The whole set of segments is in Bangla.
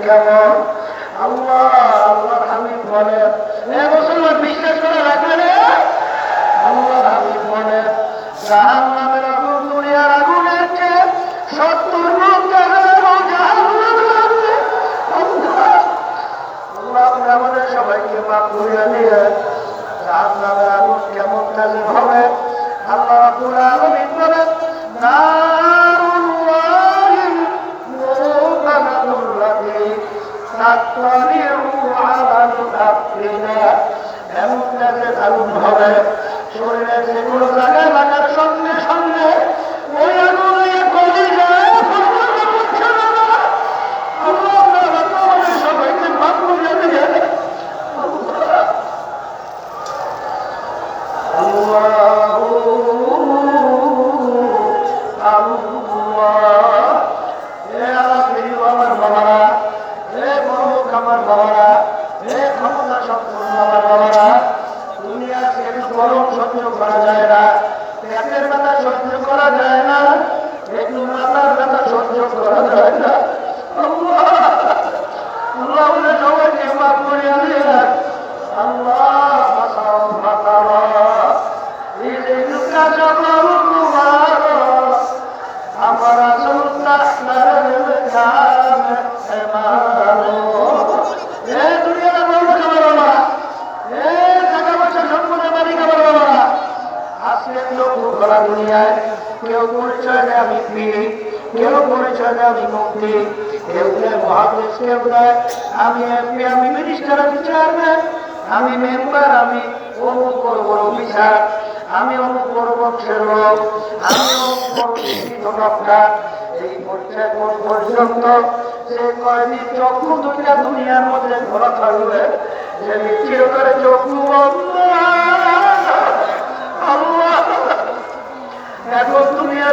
কেমন আল্লাহ আল্লাহ হামিদ বলেন আমার বাবারা এ ক্ষমতা সম্পন্ন আমার বাবারা দুনিয়ার একটু গরম সহ্য করা যায় না পেটের ব্যথা সহ্য করা যায় না একটু মাথার ব্যথা সহ্য করা যায় না আল্লাহ আল্লাহ আমাদের সবাইকে মাফ করিয়া দিয়ে আল্লাহ বাঁচাও বাঁচাও এই যে দুঃখা সকল কুমার আমার সুলতান কাম মারো এ দুনিয়ার বড় খাবার বাবা এ টাকা পয়সা সম্পদের মালিক আমার বাবা আজকে লোক ঘোরা দুনিয়ায়। কেউ পরিচয় দেয় আমি পীর কেউ পরিচয় দেয় আমি মুক্তি। কেউ দেয় মহাদেশ, কেউ দেয় আমি এমপি, আমি মিনিস্টার আমি চেয়ারম্যান আমি মেম্বার আমি অমুক বড় বড় অফিসার, আমি অমুক বড় বংশের লোক আমি অমুক এই পরিচয় কোন পর্যন্ত যে কয়দিন চক্ষু দুইটা দুনিয়ার মধ্যে ঘোরা থাকবে যে চিরতরে চক্ষু বন্ধ আল্লাহ এখন দুনিয়ার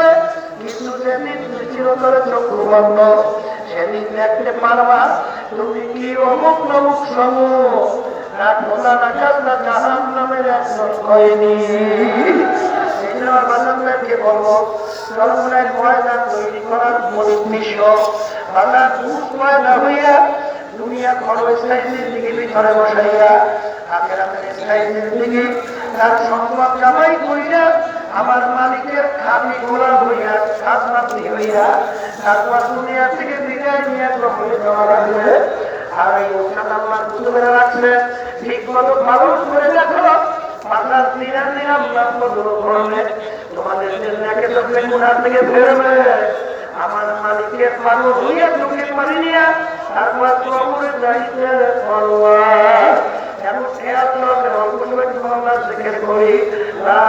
সেদিন চিরতরে চক্ষু সেদিন দেখতে পারবা, তুমি কি অমুক নমুক সমূহ না খোলা না কাজলা জাহান নামের একজন হয়নি। আমার বাজানদেরকে বলব সর্বনায় ময়দা তৈরি করার মনুষ্য বাজার দুধ ময়দা হইয়া দুনিয়া খরচ দিকে ভিতরে বসাইয়া, আখেরাতের সাইজের দিকে তার সংবাদ জামাই করিয়া আমার মালিকের খাবি গোলা হইয়া খাসমাতি তারপর দুনিয়া থেকে বিদায় নিয়ে গ্রহণে দেওয়া লাগবে আর এই ওখান আল্লাহ কুতুবেরা রাখছে ঠিক মতো পালন করে দেখো পাতার দিনা দিন আল্লাহ কদর করবে। তোমাদের জন্য একে গুণার থেকে ফেরবে আমার মালিকের মানুষ হইয়া চোখে পানি নিয়া, তারপর কবরে যাইতে পারবা এমন খেয়াল লোকের অল্প সময় মামলা জিজ্ঞেস করি। লা